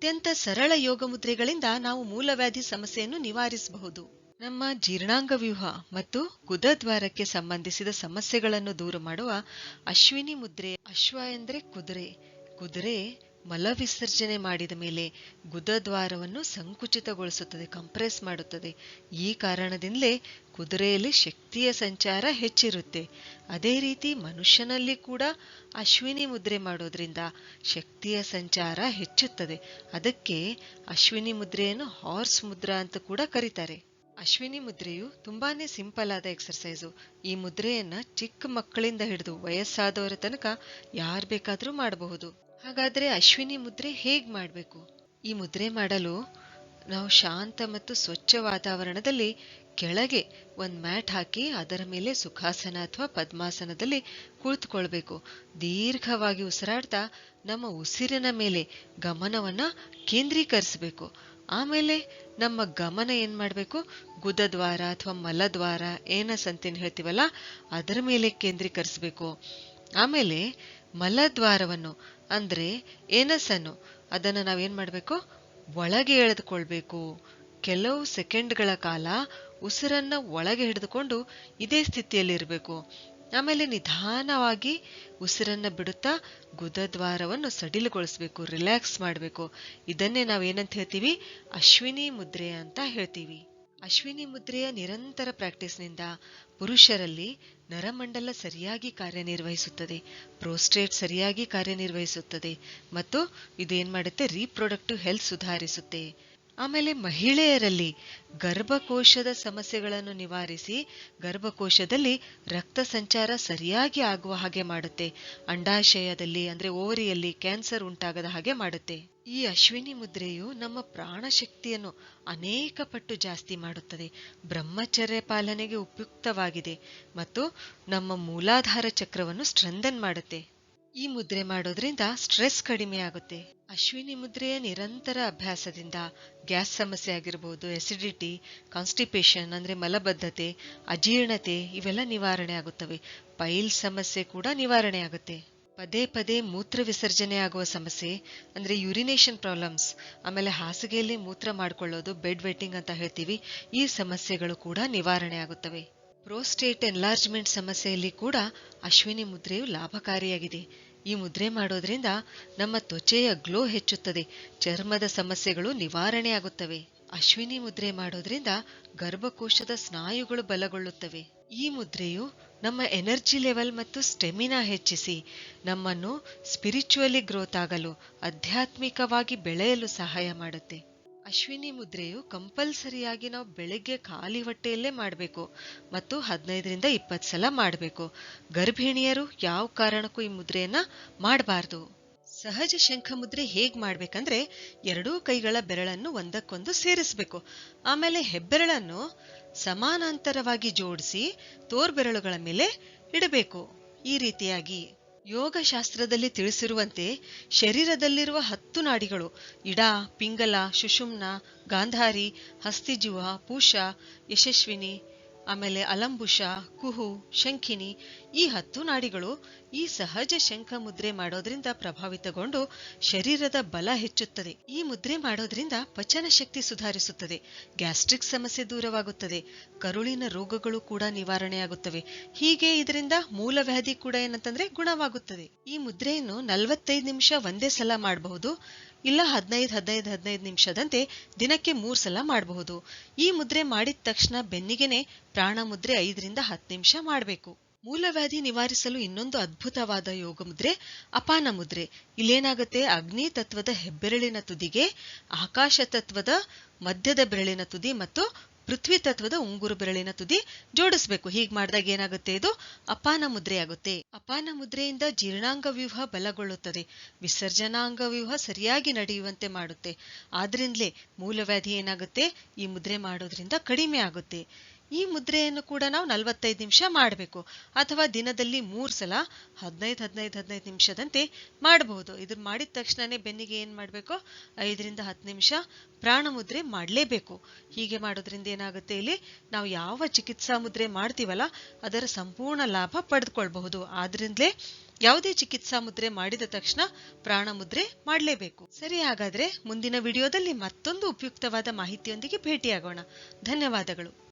ಅತ್ಯಂತ ಸರಳ ಯೋಗ ಮುದ್ರೆಗಳಿಂದ ನಾವು ಮೂಲವ್ಯಾಧಿ ಸಮಸ್ಯೆಯನ್ನು ನಿವಾರಿಸಬಹುದು. ನಮ್ಮ ಜೀರ್ಣಾಂಗ ವ್ಯೂಹ ಮತ್ತು ಗುದದ್ವಾರಕ್ಕೆ ಸಂಬಂಧಿಸಿದ ಸಮಸ್ಯೆಗಳನ್ನು ದೂರ ಮಾಡುವ ಅಶ್ವಿನಿ ಮುದ್ರೆ, ಅಶ್ವ ಎಂದರೆ ಕುದುರೆ. ಕುದುರೆ ಮಲ ವಿಸರ್ಜನೆ ಮಾಡಿದ ಮೇಲೆ ಗುದದ್ವಾರವನ್ನು ಸಂಕುಚಿತಗೊಳಿಸುತ್ತದೆ, ಕಂಪ್ರೆಸ್ ಮಾಡುತ್ತದೆ. ಈ ಕಾರಣದಿಂದಲೇ ಕುದುರೆಯಲ್ಲಿ ಶಕ್ತಿಯ ಸಂಚಾರ ಹೆಚ್ಚಿರುತ್ತೆ. ಅದೇ ರೀತಿ ಮನುಷ್ಯನಲ್ಲಿ ಕೂಡ ಅಶ್ವಿನಿ ಮುದ್ರೆ ಮಾಡೋದ್ರಿಂದ ಶಕ್ತಿಯ ಸಂಚಾರ ಹೆಚ್ಚುತ್ತದೆ. ಅದಕ್ಕೆ ಅಶ್ವಿನಿ ಮುದ್ರೆಯನ್ನು ಹಾರ್ಸ್ ಮುದ್ರಾ ಅಂತ ಕೂಡ ಕರೀತಾರೆ. ಅಶ್ವಿನಿ ಮುದ್ರೆಯು ತುಂಬಾನೇ ಸಿಂಪಲ್ ಆದ ಎಕ್ಸರ್ಸೈಸು. ಈ ಮುದ್ರೆಯನ್ನ ಚಿಕ್ಕ ಮಕ್ಕಳಿಂದ ಹಿಡಿದು ವಯಸ್ಸಾದವರ ತನಕ ಯಾರು ಬೇಕಾದರೂ ಮಾಡಬಹುದು. ಹಾಗಾದ್ರೆ ಅಶ್ವಿನಿ ಮುದ್ರೆ ಹೇಗ್ ಮಾಡಬೇಕು? ಈ ಮುದ್ರೆ ಮಾಡಲು ನಾವು ಶಾಂತ ಮತ್ತು ಸ್ವಚ್ಛ ವಾತಾವರಣದಲ್ಲಿ ಕೆಳಗೆ ಒಂದ್ ಮ್ಯಾಟ್ ಹಾಕಿ ಅದರ ಮೇಲೆ ಸುಖಾಸನ ಅಥವಾ ಪದ್ಮಾಸನದಲ್ಲಿ ಕುಳಿತುಕೊಳ್ಬೇಕು. ದೀರ್ಘವಾಗಿ ಉಸಿರಾಡ್ತಾ ನಮ್ಮ ಉಸಿರಿನ ಮೇಲೆ ಗಮನವನ್ನ ಕೇಂದ್ರೀಕರಿಸಬೇಕು. ಆಮೇಲೆ ನಮ್ಮ ಗಮನ ಏನ್ ಮಾಡ್ಬೇಕು? ಗುದದ್ವಾರ ಅಥವಾ ಮಲದ್ವಾರ, ಏನಸ್ ಅಂತೇನು ಹೇಳ್ತೀವಲ್ಲ, ಅದರ ಮೇಲೆ ಕೇಂದ್ರೀಕರಿಸಬೇಕು. ಆಮೇಲೆ ಮಲದ್ವಾರವನ್ನು ಅಂದ್ರೆ ಏನಸನ್ನು ಅದನ್ನು ನಾವೇನು ಮಾಡಬೇಕು? ಒಳಗೆ ಎಳೆದುಕೊಳ್ಬೇಕು. ಕೆಲವು ಸೆಕೆಂಡ್ಗಳ ಕಾಲ ಉಸಿರನ್ನು ಒಳಗೆ ಹಿಡಿದುಕೊಂಡು ಇದೇ ಸ್ಥಿತಿಯಲ್ಲಿರಬೇಕು. ಆಮೇಲೆ ನಿಧಾನವಾಗಿ ಉಸಿರನ್ನು ಬಿಡುತ್ತಾ ಗುದದ್ವಾರವನ್ನು ಸಡಿಲಗೊಳಿಸ್ಬೇಕು, ರಿಲ್ಯಾಕ್ಸ್ ಮಾಡಬೇಕು. ಇದನ್ನೇ ನಾವೇನಂತ ಹೇಳ್ತೀವಿ? ಅಶ್ವಿನಿ ಮುದ್ರೆ ಅಂತ ಹೇಳ್ತೀವಿ. ಅಶ್ವಿನಿ ಮುದ್ರೆಯ ನಿರಂತರ ಪ್ರಾಕ್ಟೀಸ್ನಿಂದ ಪುರುಷರಲ್ಲಿ ನರಮಂಡಲ ಸರಿಯಾಗಿ ಕಾರ್ಯನಿರ್ವಹಿಸುತ್ತದೆ, ಪ್ರೋಸ್ಟೇಟ್ ಸರಿಯಾಗಿ ಕಾರ್ಯನಿರ್ವಹಿಸುತ್ತದೆ ಮತ್ತು ಇದು ಏನ್ ಮಾಡುತ್ತೆ? ರೀಪ್ರೊಡಕ್ಟಿವ್ ಹೆಲ್ತ್ ಸುಧಾರಿಸುತ್ತೆ. ಆಮೇಲೆ ಮಹಿಳೆಯರಲ್ಲಿ ಗರ್ಭಕೋಶದ ಸಮಸ್ಯೆಗಳನ್ನು ನಿವಾರಿಸಿ ಗರ್ಭಕೋಶದಲ್ಲಿ ರಕ್ತ ಸಂಚಾರ ಸರಿಯಾಗಿ ಆಗುವ ಹಾಗೆ ಮಾಡುತ್ತೆ. ಅಂಡಾಶಯದಲ್ಲಿ ಅಂದ್ರೆ ಓರಿಯಲ್ಲಿ ಕ್ಯಾನ್ಸರ್ ಉಂಟಾಗದ ಹಾಗೆ ಮಾಡುತ್ತೆ. ಈ ಅಶ್ವಿನಿ ಮುದ್ರೆಯು ನಮ್ಮ ಪ್ರಾಣಶಕ್ತಿಯನ್ನು ಅನೇಕ ಪಟ್ಟು ಜಾಸ್ತಿ ಮಾಡುತ್ತದೆ. ಬ್ರಹ್ಮಚರ್ಯ ಪಾಲನೆಗೆ ಉಪಯುಕ್ತವಾಗಿದೆ ಮತ್ತು ನಮ್ಮ ಮೂಲಾಧಾರ ಚಕ್ರವನ್ನು ಸ್ಟ್ರೆಂದನ್ ಮಾಡುತ್ತೆ. ಈ ಮುದ್ರೆ ಮಾಡೋದ್ರಿಂದ ಸ್ಟ್ರೆಸ್ ಕಡಿಮೆ ಆಗುತ್ತೆ. ಅಶ್ವಿನಿ ಮುದ್ರೆಯ ನಿರಂತರ ಅಭ್ಯಾಸದಿಂದ ಗ್ಯಾಸ್ ಸಮಸ್ಯೆ ಆಗಿರಬಹುದು ಎಸಿಡಿಟಿ ಕಾನ್ಸ್ಟಿಪೇಷನ್ ಅಂದ್ರೆ ಮಲಬದ್ಧತೆ, ಅಜೀರ್ಣತೆ ಇವೆಲ್ಲ ನಿವಾರಣೆ ಆಗುತ್ತವೆ. ಪೈಲ್ ಸಮಸ್ಯೆ ಕೂಡ ನಿವಾರಣೆ ಆಗುತ್ತೆ. ಪದೇ ಪದೇ ಮೂತ್ರ ವಿಸರ್ಜನೆ ಆಗುವ ಸಮಸ್ಯೆ, ಅಂದ್ರೆ ಯುರಿನೇಷನ್ ಪ್ರಾಬ್ಲಮ್ಸ್ ಆಮೇಲೆ ಹಾಸಿಗೆಯಲ್ಲಿ ಮೂತ್ರ ಮಾಡ್ಕೊಳ್ಳೋದು ಬೆಡ್ ವೆಟ್ಟಿಂಗ್ ಅಂತ ಹೇಳ್ತೀವಿ, ಈ ಸಮಸ್ಯೆಗಳು ಕೂಡ ನಿವಾರಣೆ ಆಗುತ್ತವೆ. ಪ್ರೋಸ್ಟೇಟ್ ಎನ್ಲಾರ್ಜ್ಮೆಂಟ್ ಸಮಸ್ಯೆಯಲ್ಲಿ ಕೂಡ ಅಶ್ವಿನಿ ಮುದ್ರೆಯು ಲಾಭಕಾರಿಯಾಗಿದೆ. ಈ ಮುದ್ರೆ ಮಾಡೋದ್ರಿಂದ ನಮ್ಮ ತ್ವಚೆಯ ಗ್ಲೋ ಹೆಚ್ಚುತ್ತದೆ, ಚರ್ಮದ ಸಮಸ್ಯೆಗಳು ನಿವಾರಣೆ ಆಗುತ್ತವೆ. ಅಶ್ವಿನಿ ಮುದ್ರೆ ಮಾಡೋದ್ರಿಂದ ಗರ್ಭಕೋಶದ ಸ್ನಾಯುಗಳು ಬಲಗೊಳ್ಳುತ್ತವೆ. ಈ ಮುದ್ರೆಯು ನಮ್ಮ ಎನರ್ಜಿ ಲೆವೆಲ್ ಮತ್ತು ಸ್ಟೆಮಿನಾ ಹೆಚ್ಚಿಸಿ ನಮ್ಮನ್ನು ಸ್ಪಿರಿಚುವಲಿ ಗ್ರೋತ್ ಆಗಲು, ಆಧ್ಯಾತ್ಮಿಕವಾಗಿ ಬೆಳೆಯಲು ಸಹಾಯ ಮಾಡುತ್ತೆ. ಅಶ್ವಿನಿ ಮುದ್ರೆಯು ಕಂಪಲ್ಸರಿಯಾಗಿ ನಾವು ಬೆಳಗ್ಗೆ ಖಾಲಿ ಹೊಟ್ಟೆಯಲ್ಲೇ ಮಾಡಬೇಕು ಮತ್ತು ಹದಿನೈದರಿಂದ ಇಪ್ಪತ್ತು ಸಲ ಮಾಡಬೇಕು. ಗರ್ಭಿಣಿಯರು ಯಾವ ಕಾರಣಕ್ಕೂ ಈ ಮುದ್ರೆಯನ್ನು ಮಾಡಬಾರ್ದು. ಸಹಜ ಶಂಖ ಮುದ್ರೆ ಹೇಗೆ ಮಾಡಬೇಕಂದ್ರೆ ಎರಡೂ ಕೈಗಳ ಬೆರಳನ್ನು ಒಂದಕ್ಕೊಂದು ಸೇರಿಸಬೇಕು. ಆಮೇಲೆ ಹೆಬ್ಬೆರಳನ್ನು ಸಮಾನಾಂತರವಾಗಿ ಜೋಡಿಸಿ ತೋರ್ಬೆರಳುಗಳ ಮೇಲೆ ಇಡಬೇಕು. ಈ ರೀತಿಯಾಗಿ ಯೋಗಶಾಸ್ತ್ರದಲ್ಲಿ ತಿಳಿಸಿರುವಂತೆ ಶರೀರದಲ್ಲಿರುವ ಹತ್ತು ನಾಡಿಗಳು ಇಡ, ಪಿಂಗಲ, ಸುಷುಮ್ನ, ಗಾಂಧಾರಿ, ಹಸ್ತಿಜುವ, ಪೂಷ, ಯಶಸ್ವಿನಿ ಆಮೇಲೆ ಅಲಂಬುಷ, ಕುಹು, ಶಂಖಿನಿ, ಈ ಹತ್ತು ನಾಡಿಗಳು ಈ ಸಹಜ ಶಂಖ ಮುದ್ರೆ ಮಾಡೋದ್ರಿಂದ ಪ್ರಭಾವಿತಗೊಂಡು ಶರೀರದ ಬಲ ಹೆಚ್ಚುತ್ತದೆ. ಈ ಮುದ್ರೆ ಮಾಡೋದ್ರಿಂದ ಪಚನ ಶಕ್ತಿ ಸುಧಾರಿಸುತ್ತದೆ. ಗ್ಯಾಸ್ಟ್ರಿಕ್ ಸಮಸ್ಯೆ ದೂರವಾಗುತ್ತದೆ. ಕರುಳಿನ ರೋಗಗಳು ಕೂಡ ನಿವಾರಣೆಯಾಗುತ್ತವೆ. ಹೀಗೆ ಇದರಿಂದ ಮೂಲವ್ಯಾಧಿ ಕೂಡ ಏನಂತಂದ್ರೆ ಗುಣವಾಗುತ್ತದೆ. ಈ ಮುದ್ರೆಯನ್ನು ನಲವತ್ತೈದು ನಿಮಿಷ ಒಂದೇ ಸಲ ಮಾಡಬಹುದು. ಇಲ್ಲ ಹದಿನೈದು ಹದಿನೈದು ಹದಿನೈದು ನಿಮಿಷದಂತೆ ದಿನಕ್ಕೆ ಮೂರು ಸಲ ಮಾಡಬಹುದು. ಈ ಮುದ್ರೆ ಮಾಡಿದ ತಕ್ಷಣ ಬೆನ್ನಿಗೆನೆ ಪ್ರಾಣ ಮುದ್ರೆ ಐದರಿಂದ ಹತ್ತು ನಿಮಿಷ ಮಾಡಬೇಕು. ಮೂಲವ್ಯಾಧಿ ನಿವಾರಿಸಲು ಇನ್ನೊಂದು ಅದ್ಭುತವಾದ ಯೋಗ ಮುದ್ರೆ ಅಪಾನ ಮುದ್ರೆ. ಇಲ್ಲೇನಾಗುತ್ತೆ? ಅಗ್ನಿ ತತ್ವದ ಹೆಬ್ಬೆರಳಿನ ತುದಿಗೆ, ಆಕಾಶ ತತ್ವದ ಮಧ್ಯದ ಬೆರಳಿನ ತುದಿ ಮತ್ತು ಪೃಥ್ವಿ ತತ್ವದ ಉಂಗುರು ಬೆರಳಿನ ತುದಿ ಜೋಡಿಸಬೇಕು. ಹೀಗೆ ಮಾಡಿದಾಗ ಏನಾಗುತ್ತೆ ಇದು? ಅಪಾನ ಮುದ್ರೆಯಾಗುತ್ತೆ. ಅಪಾನ ಮುದ್ರೆಯಿಂದ ಜೀರ್ಣಾಂಗ ವ್ಯೂಹ ಬಲಗೊಳ್ಳುತ್ತದೆ. ವಿಸರ್ಜನಾಂಗ ವ್ಯೂಹ ಸರಿಯಾಗಿ ನಡೆಯುವಂತೆ ಮಾಡುತ್ತೆ. ಆದ್ರಿಂದಲೇ ಮೂಲವ್ಯಾಧಿ ಏನಾಗುತ್ತೆ? ಈ ಮುದ್ರೆ ಮಾಡೋದ್ರಿಂದ ಕಡಿಮೆ ಆಗುತ್ತೆ. ಈ ಮುದ್ರೆಯನ್ನು ಕೂಡ ನಾವು ನಲವತ್ತೈದು ನಿಮಿಷ ಮಾಡಬೇಕು. ಅಥವಾ ದಿನದಲ್ಲಿ ಮೂರು ಸಲ ಹದಿನೈದು ಹದಿನೈದು ಹದಿನೈದು ನಿಮಿಷದಂತೆ ಮಾಡಬಹುದು. ಇದ್ರ ಮಾಡಿದ ತಕ್ಷಣವೇ ಬೆನ್ನಿಗೆ ಏನು ಮಾಡಬೇಕು? ಐದರಿಂದ ಹತ್ತು ನಿಮಿಷ ಪ್ರಾಣ ಮುದ್ರೆ ಮಾಡಲೇಬೇಕು. ಹೀಗೆ ಮಾಡೋದ್ರಿಂದ ಏನಾಗುತ್ತೆ ಇಲ್ಲಿ? ನಾವು ಯಾವ ಚಿಕಿತ್ಸಾ ಮುದ್ರೆ ಮಾಡ್ತೀವಲ್ಲ, ಅದರ ಸಂಪೂರ್ಣ ಲಾಭ ಪಡೆದುಕೊಳ್ಬಹುದು. ಆದ್ರಿಂದಲೇ ಯಾವುದೇ ಚಿಕಿತ್ಸಾ ಮುದ್ರೆ ಮಾಡಿದ ತಕ್ಷಣ ಪ್ರಾಣ ಮುದ್ರೆ ಮಾಡಲೇಬೇಕು. ಸರಿ, ಹಾಗಾದ್ರೆ ಮುಂದಿನ ವಿಡಿಯೋದಲ್ಲಿ ಮತ್ತೊಂದು ಉಪಯುಕ್ತವಾದ ಮಾಹಿತಿಯೊಂದಿಗೆ ಭೇಟಿಯಾಗೋಣ. ಧನ್ಯವಾದಗಳು.